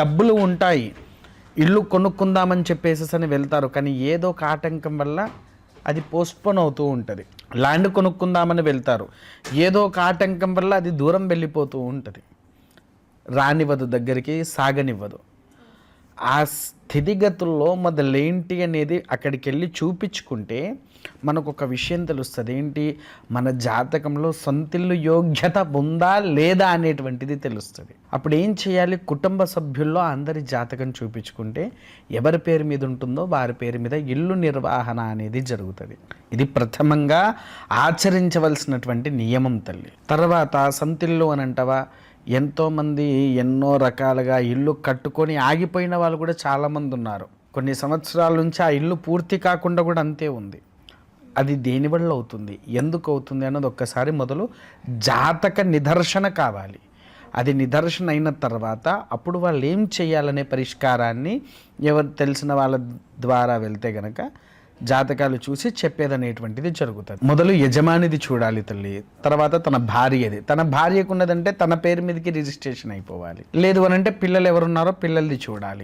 డబ్బులు ఉంటాయి. ఇల్లు కొనుక్కుందామని చెప్పేసి అని వెళ్తారు. కానీ ఏదో ఒక ఆటంకం వల్ల అది పోస్ట్పోన్ అవుతూ ఉంటుంది. ల్యాండ్ కొనుక్కుందామని వెళ్తారు. ఏదో ఒక ఆటంకం వల్ల అది దూరం వెళ్ళిపోతూ ఉంటుంది. రానివ్వదు దగ్గరికి సాగనివ్వదు. ఆ స్థితిగతుల్లో మొదలేంటి అనేది అక్కడికి వెళ్ళి చూపించుకుంటే మనకు ఒక విషయం తెలుస్తుంది. ఏంటి? మన జాతకంలో సొంతిల్లు యోగ్యత ఉందా లేదా అనేటువంటిది తెలుస్తుంది. అప్పుడు ఏం చేయాలి? కుటుంబ సభ్యుల్లో అందరి జాతకం చూపించుకుంటే ఎవరి పేరు మీద ఉంటుందో వారి పేరు మీద ఇల్లు నిర్వహణ అనేది జరుగుతుంది. ఇది ప్రథమంగా ఆచరించవలసినటువంటి నియమం తల్లి. తర్వాత సొంతిల్లు అని అంటావా ఎంతోమంది ఎన్నో రకాలుగా ఇల్లు కట్టుకొని ఆగిపోయిన వాళ్ళు కూడా చాలామంది ఉన్నారు. కొన్ని సంవత్సరాల నుంచి ఆ ఇల్లు పూర్తి కాకుండా కూడా అంతే ఉంది. అది దేనివల్ల అవుతుంది? ఎందుకు అవుతుంది అన్నది ఒక్కసారి మొదలు జాతక నిదర్శన కావాలి. అది నిదర్శన అయిన తర్వాత అప్పుడు వాళ్ళు ఏం చేయాలనే పరిష్కారాన్ని ఎవరు తెలిసిన వాళ్ళ ద్వారా వెళ్తే గనక జాతకాలు చూసి చెప్పేదనేటువంటిది జరుగుతుంది. మొదలు యజమానిది చూడాలి తల్లి తర్వాత తన భార్యది. తన భార్యకు ఉన్నదంటే తన పేరు మీదకి రిజిస్ట్రేషన్ అయిపోవాలి. లేదు అని అంటే పిల్లలు ఎవరున్నారో పిల్లల్ని చూడాలి.